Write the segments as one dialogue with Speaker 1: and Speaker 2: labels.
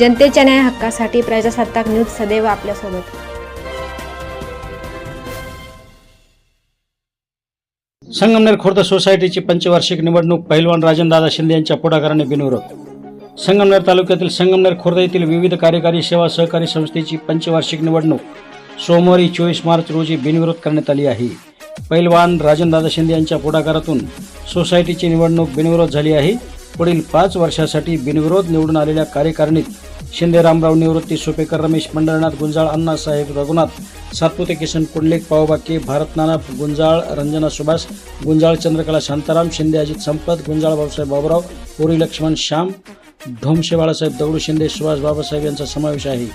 Speaker 1: जनतेच्या न्याय हक्कासाठी प्रजासत्ताक न्यूज सदैव आपल्यासोबत.
Speaker 2: संगमनेर खुर्द सोसायटीची पंचवार्षिक निवडणूक पहिलवान राजनदादा शिंदे यांच्या पुढाकाराने बिनविरोध. संगमनेर तालुक्यातील संगमनेर खुर्द येथील विविध कार्यकारी सेवा सहकारी संस्थेची पंचवार्षिक निवडणूक सोमवारी चोवीस मार्च रोजी बिनविरोध करण्यात आली आहे. पैलवान राजनदादा शिंदे यांच्या पुढाकारातून सोसायटीची निवडणूक बिनविरोध झाली आहे. पुढील पाच वर्षासाठी बिनविरोध निवडून आलेल्या कार्यकारिणीत शिंदे रामराव निवृत्ती सुपेकर रमेश पंढरनाथ गुंजाळ अण्णासाहेब रघुनाथ सातपुते किसन कुंडलेक पावबाके भारतनाना गुंजाळ रंजना सुभाष गुंजाळ चंद्रकला शांताराम शिंदे अजित संपत गुंजाळ बाबासाहेब बाबुराव पुरी लक्ष्मण श्याम ढोमशे बाळासाहेब दगडू शिंदे सुभाष बाबासाहेब यांचा समावेश आहे.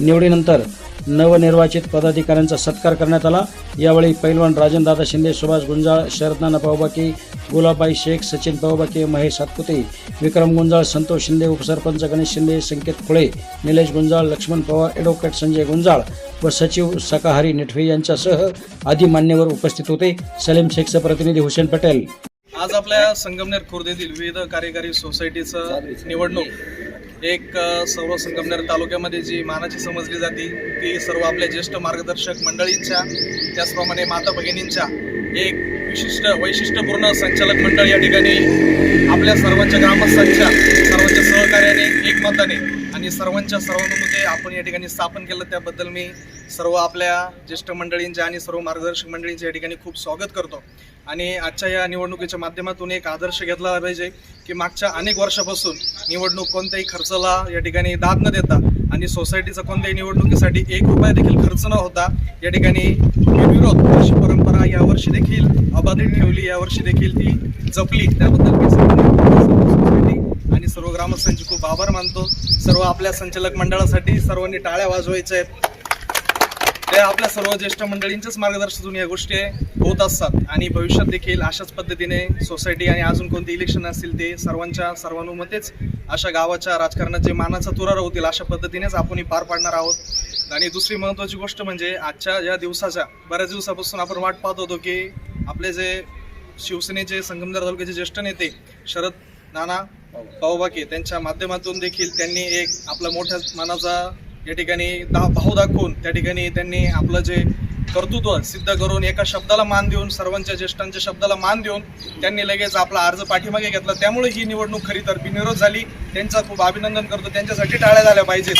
Speaker 2: निवडीनंतर नवनिर्वाचित पदाधिकाऱ्यांचा सत्कार करण्यात आला. यावेळी पैलवान राजनदादा शिंदे सुभाष गुंजाळ शरदनाना पावबाके गुलाबाई शेख सचिन पावबाके महेश सातपुते विक्रम गुंजाळ संतोष शिंदे उपसरपंच गणेश शिंदे संकेत खुळे निलेश गुंजाळ लक्ष्मण पवार ॲडव्होकेट संजय गुंजाळ व सचिव सकाहारी निठवे यांच्यासह आदी मान्यवर उपस्थित होते. सलीम शेखचे प्रतिनिधी हुसेन पटेल.
Speaker 3: आज आपल्या संगमनेर खुर्द येथील विविध कार्यकारी सोसायटीचं निवडणूक एक सर्व संगमनेर तालुक्यामध्ये जी मानाची समजली जाते ती सर्व आपल्या ज्येष्ठ मार्गदर्शक मंडळींच्या त्याचप्रमाणे माता भगिनींच्या एक विशिष्ट वैशिष्ट्यपूर्ण संचालक मंडळ या ठिकाणी आपल्या सर्वांच्या ग्रामस्थांच्या सर्वांच्या सहकार्याने एकमताने आणि सर्वांच्या सर्वानुमते आपण या ठिकाणी स्थापन केलं. त्याबद्दल मी सर्व आपल्या ज्येष्ठ मंडळींच्या आणि सर्व मार्गदर्शक मंडळींच्या या ठिकाणी खूप स्वागत करतो. आणि आजच्या या निवडणुकीच्या माध्यमातून एक आदर्श घेतला पाहिजे की मागच्या अनेक वर्षापासून निवडणूक कोणत्याही खर्चाला या ठिकाणी दाद न देता आणि सोसायटीचा कोणत्याही निवडणुकीसाठी एक रुपया देखील खर्च न होता या ठिकाणी विरोध अशी परंपरा यावर्षी देखील अबाधित ठेवली. यावर्षी देखील ती जपली. त्याबद्दल मी सोसायटी आणि सर्व ग्रामस्थांचे खूप आभार मानतो. सर्व आपल्या संचालक मंडळासाठी सर्वांनी टाळ्या वाजवायच्या आहेत. त्या आपल्या सर्व ज्येष्ठ मंडळींच्याच मार्गदर्शनातून या गोष्टी होत असतात. आणि भविष्यात देखील अशाच पद्धतीने सोसायटी आणि अजून कोणते इलेक्शन असतील ते सर्वांच्या सर्वानुमतेच अशा गावाच्या राजकारणात जे मानाचा तुरा होतील अशा पद्धतीनेच आपण पार पाडणार आहोत. आणि दुसरी महत्त्वाची गोष्ट म्हणजे आजच्या या दिवसाच्या बऱ्याच दिवसापासून आपण वाट पाहत होतो की आपले जे शिवसेनेचे संगमनेर तालुक्याचे ज्येष्ठ नेते शरद नाना पावबाके त्यांच्या माध्यमातून देखील त्यांनी एक आपला मोठ्या मानाचा या ठिकाणी दा भाव दाखवून त्या ठिकाणी त्यांनी आपलं जे कर्तृत्व सिद्ध करून एका शब्दाला मान देऊन सर्वांच्या ज्येष्ठांच्या शब्दाला मान देऊन त्यांनी लगेच आपला अर्ज पाठीमागे घेतला. त्यामुळे ही निवडणूक खरी तर बिनविरोध झाली. त्यांचा खूप अभिनंदन करतो. त्यांच्यासाठी टाळ्या झाल्या पाहिजेत.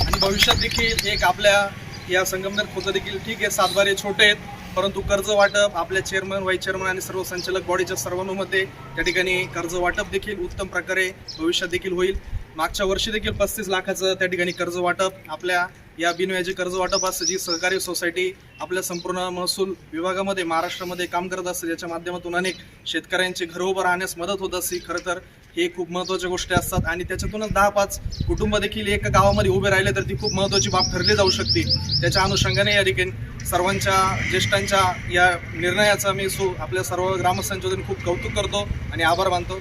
Speaker 3: आणि भविष्यात देखील एक आपल्या या संगमनेर खुर्द देखील ठीक आहे. सातबारे छोटे आहेत. परंतु कर्ज वाटप आपल्या चेअरमन व्हाईस चेअरमन आणि सर्व संचालक बॉडीच्या सर्वांमध्ये त्या ठिकाणी कर्ज वाटप देखील उत्तम प्रकारे भविष्यात देखील होईल. मागच्या वर्षी देखील पस्तीस लाखाचं त्या ठिकाणी कर्ज वाटप आपल्या या बिनव्याजी कर्ज वाटप असतं जी सहकारी सोसायटी आपल्या संपूर्ण महसूल विभागामध्ये महाराष्ट्रामध्ये काम करत असते ज्याच्या माध्यमातून अनेक शेतकऱ्यांचे घर उभं राहण्यास मदत होत असते. खरं तर हे खूप महत्त्वाच्या गोष्टी असतात आणि त्याच्यातूनच दहा पाच कुटुंब देखील एका गावामध्ये उभे राहिले तर ती खूप महत्त्वाची बाब ठरली जाऊ शकते. त्याच्या अनुषंगाने या ठिकाणी सर्वांच्या ज्येष्ठांच्या या निर्णयाचा मी सु आपल्या सर्व ग्रामस्थांच्या वतीने खूप कौतुक करतो आणि आभार मानतो.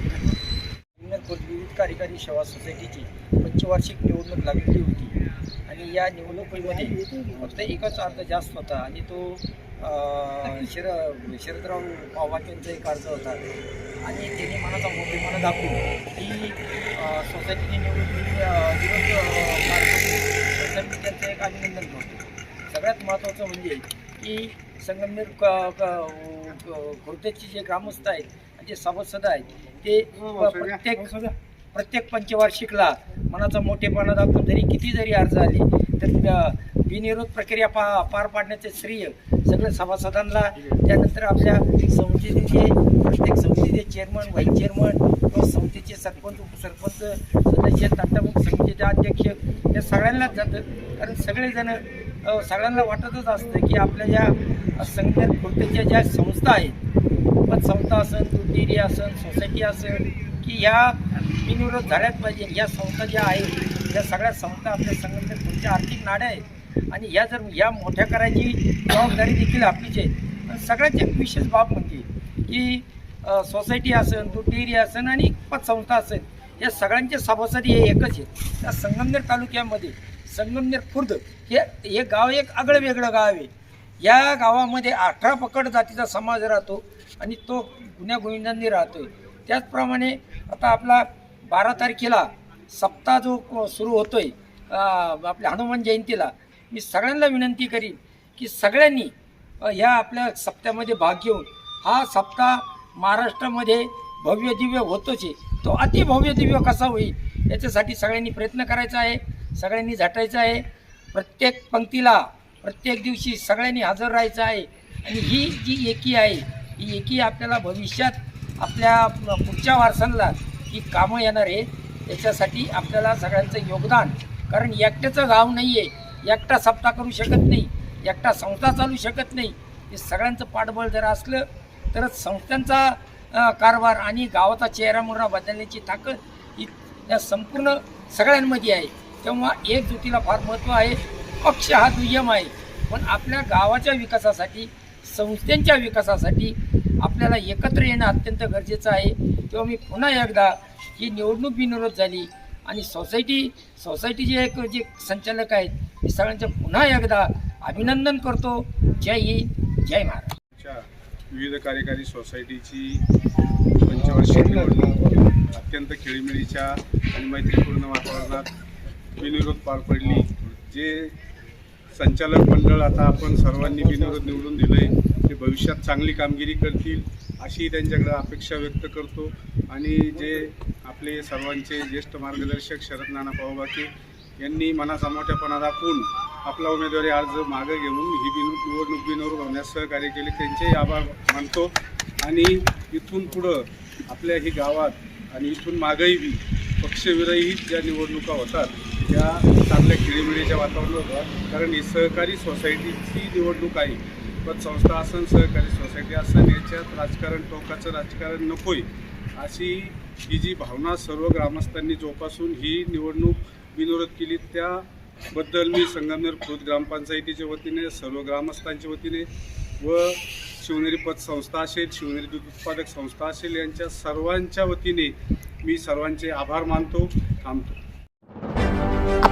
Speaker 4: जुन्नर विविध कार्यकारी सेवा सोसायटीची पंचवार्षिक निवडणूक लागलेली होती. आणि या निवडणुकीमध्ये फक्त एकच अर्ज जास्त होता आणि तो शर शरदराव पवार यांचा एक अर्ज होता. आणि त्यांनी मनाचा मोठेपणा दाखवून ही अं, सोसायटीने निवडणूक विरोध त्यांचं एक अभिनंदन करतो. सगळ्यात महत्त्वाचं म्हणजे की संगमनेर क- खुर्देचे जे ग्रामस्थ आहेत आणि जे सभासद आहेत ते प्रत्येक प्रत्येक पंचवार्षिकला मनाचा मोठेपणा दाखवून जरी किती जरी अर्ज आले तर अ, बिनविरोध प्रक्रिया पा पार पाडण्याचे श्रेय सगळ्या सभासदांना त्यानंतर आपल्या समितीचे प्रत्येक समितीचे चेअरमन व्हाईस चेअरमन किंवा समितीचे सरपंच उपसरपंच सदस्य तंटामुख समितीचे अध्यक्ष या सगळ्यांनाच जातं. कारण सगळेजण सगळ्यांना वाटतच असतं की आपल्या ज्या संगणक खुर्देच्या ज्या संस्था आहेत संस्था असेल दूध डेअरी असेल सोसायटी असेल की ह्या बिनविरोध झाल्याच पाहिजे. या संस्था ज्या आहेत या सगळ्या संस्था आपल्या संगणक पुढच्या आर्थिक नाड्या आहेत. आणि या जर या मोठ्या करायची जबाबदारी देखील आपलीच आहे. पण सगळ्यात एक विशेष बाब म्हणजे की सोसायटी असेल दूध डेअरी असेल आणि पतसंस्था असेल या सगळ्यांचे सभासदी हे एकच आहेत. त्या संगमनेर तालुक्यामध्ये संगमनेर खुर्द हे हे गाव एक आगळं वेगळं गाव आहे. या गावामध्ये अठरा पकड जातीचा समाज राहतो. आणि तो गुन्ह्या गोविंदांनी राहतोय. त्याचप्रमाणे आता आपला बारा तारखेला सप्ताह जो सुरू होतोय आपल्या हनुमान जयंतीला मी सगळ्यांना विनंती करीन की सगळ्यांनी ह्या आपल्या सप्त्यामध्ये भाग घेऊन हा सप्ताह महाराष्ट्रामध्ये भव्य दिव्य होतोच आहे. तो अतिभव्य दिव्य कसा होईल याच्यासाठी सगळ्यांनी प्रयत्न करायचा आहे सगळ्यांनी झटायचं आहे. प्रत्येक पंक्तीला प्रत्येक दिवशी सगळ्यांनी हजर राहायचं आहे. आणि ही जी एकी आहे ही एकी आपल्याला भविष्यात आपल्या पुढच्या वारसांना ही कामं येणार आहे. त्याच्यासाठी आपल्याला सगळ्यांचं योगदान. कारण एकट्याचं गाव नाही आहे एकटा सप्ताह करू शकत नाही. एकटा संस्था चालू शकत नाही. हे सगळ्यांचं पाठबळ जर असलं तरच संस्थांचा कारभार आणि गावाचा चेहरामोहरा बदलण्याची ताकद ही या संपूर्ण सगळ्यांमध्ये आहे. तेव्हा एकजुटीला फार महत्त्व आहे. पक्ष हा दुय्यम आहे. पण आपल्या गावाच्या विकासासाठी संस्थेच्या विकासासाठी आपल्याला एकत्र येणं अत्यंत गरजेचं आहे. तेव्हा मी पुन्हा एकदा ही निवडणूक बिनविरोध झाली आणि सोसायटी सोसायटीचे एक जे संचालक आहेत मी सगळ्यांचं पुन्हा एकदा अभिनंदन करतो. जय हिंद जय महाराष्ट्र.
Speaker 5: विविध कार्यकारी सोसायटीची पंचवार्षिक निवडणूक अत्यंत खेळीमेळीच्या आणि मैत्रीपूर्ण वातावरणात बिनविरोध पार पडली. जे संचालक मंडळ आता आपण सर्वांनी बिनविरोध निवडून दिलं आहे ते भविष्यात चांगली कामगिरी करतील अशी त्यांच्याकडे अपेक्षा व्यक्त करतो. आणि जे आपले सर्वांचे ज्येष्ठ मार्गदर्शक शरद नाना पावबाके यांनी मनाचा मोठ्यापणा दाखवून आपला उमेदवारी अर्ज मागे घेऊन ही बिन निवडणूक बिनविरोध होण्यास सहकार्य केले. त्यांचेही आभार मानतो. आणि इथून पुढं आपल्या ही गावात आणि इथून मागंही पक्षविरहित ज्या निवडणुका होतात या चांगल्या खेळीमेळीच्या वातावरण होतात कारण ही सहकारी सोसायटीची निवडणूक आहे. पतसंस्था असन सहकारी सोसायटी असन याच्यात राजकारण टोकाचं राजकारण नकोय. अशी ही जी भावना सर्व ग्रामस्थांनी जोपासून ही निवडणूक बिनविरोध केली त्याबद्दल मी संगमनेर खुद ग्रामपंचायतीच्या वतीने सर्व ग्रामस्थांच्या वतीने व शिवनेरी पतसंस्था असेल शिवनेरी दूध उत्पादक संस्था असेल यांच्या सर्वांच्या वतीने मी सर्वांचे आभार मानतो थांबतो.